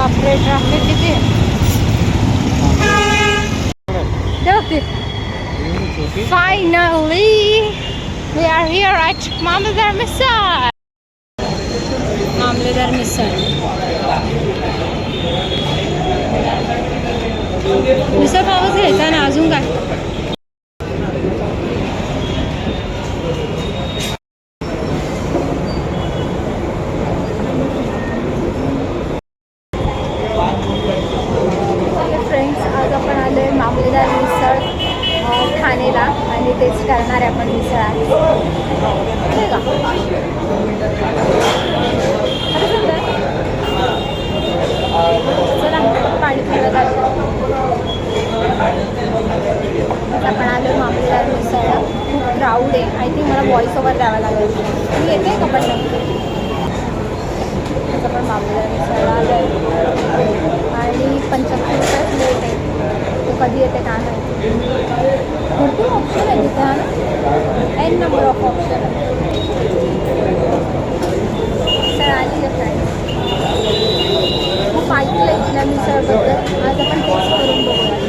बापरे ट्रॅफिक किती finally we are here at Mamledar misal Mamledar मिसळ मिसळ पावच घ्यायचा ना अजून काय फ्रेंड्स आज आपण आलो आहे मामलेदार मिसळ अ, ठाणेला आणि तेच करणार आहे आपण मिसळ आहे पाणी पिलं आपण आलो मामलेदार मिसळला खूप क्राऊड आहे. आय थिंक मला व्हॉईस ओव्हर द्यावा लागेल. मी येते का पण नक्की? आज आपण मामलेदार मिसळला आलो आणि पंच्याहत्तर रुपये प्लेट आहे. तो कधी येते काय माहिती भरपूर ऑप्शन आहे तिथे हा ना एन नंबर ऑफ ऑप्शन आहे मिसळ आली आहे फ्रेंड्स खूप ऐकलं आहे तिला मिसळबद्दल आज आपण टेस्ट करून बघूया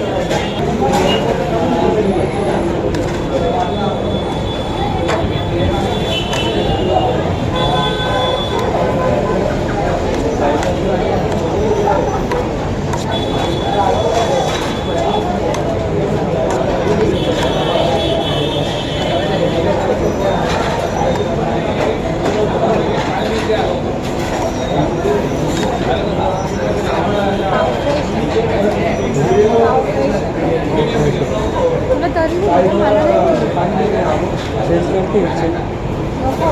तुला तरी नाही मला नाही नको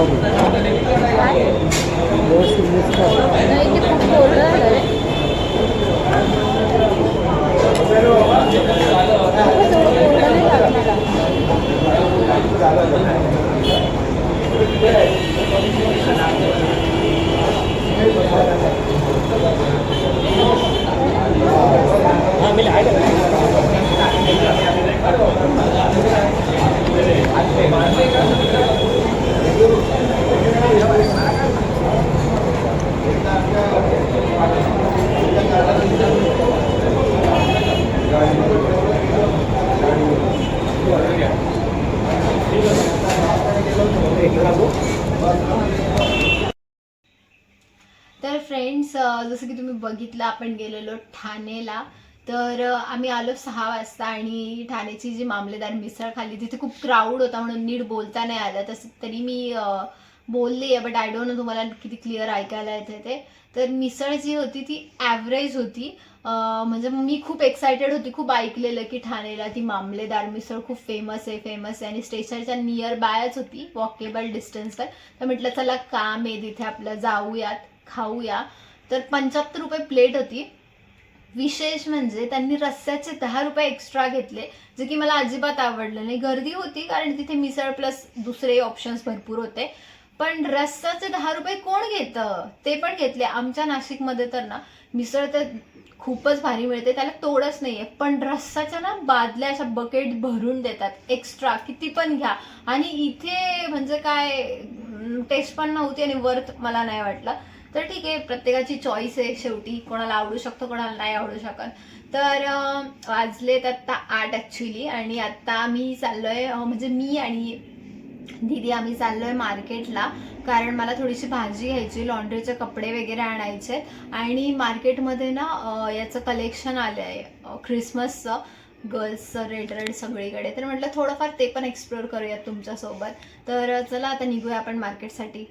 하고. फ्रेंड्स जसं की तुम्ही बघितलं आपण गेलेलो ठाणेला. तर आम्ही आलो सहा वाजता आणि ठाण्याची जी मामलेदार मिसळ खाल्ली तिथे खूप क्राऊड होता म्हणून नीट बोलता नाही आलं. तसं तरी मी अ, बोलली आहे बट आय डोंट नो तुम्हाला किती क्लिअर ऐकायला येते ते. तर मिसळ जी होती ती ॲव्हरेज होती. म्हणजे मी खूप एक्सायटेड होती खूप ऐकलेलं की ठाणेला ती मामलेदार मिसळ खूप फेमस आहे फेमस आहे. आणि स्टेशनच्या नियर बायच होती वॉकेबल डिस्टन्सवर तर म्हटलं चला काम आहे तिथे आपलं जाऊयात खाऊया. तर पंच्याहत्तर रुपये प्लेट होती. विशेष म्हणजे त्यांनी रस्स्याचे दहा रुपये एक्स्ट्रा घेतले जे की मला अजिबात आवडलं नाही. गर्दी होती कारण तिथे मिसळ प्लस दुसरे ऑप्शन्स भरपूर होते. पण रस्साचे दहा रुपये कोण घेतं? ते पण घेतले. आमच्या नाशिकमध्ये तर ना मिसळ तर खूपच भारी मिळते. त्याला तोडच नाहीये. पण रस्साच्या ना बादल्या अशा बकेट भरून देतात. एक्स्ट्रा किती पण घ्या. आणि इथे म्हणजे काय टेस्ट पण नव्हती आणि वर्थ मला नाही वाटलं. तर ठीक आहे प्रत्येकाची चॉईस आहे शेवटी. कोणाला आवडू शकतो कोणाला नाही आवडू शकत. तर वाजलेत आत्ता आठ ॲक्च्युली आणि आत्ता मी चाललोय म्हणजे मी आणि दीदी आम्ही चाललोय मार्केटला. कारण मला थोडीशी भाजी घ्यायची लॉन्ड्रीचे कपडे वगैरे आणायचे आणि मार्केटमध्ये ना याचं कलेक्शन आलं आहे ख्रिसमसचं गर्ल्सचं रेड रेड सगळीकडे. तर म्हटलं थोडंफार ते पण एक्सप्लोअर करूयात तुमच्यासोबत. तर चला आता निघूया आपण मार्केटसाठी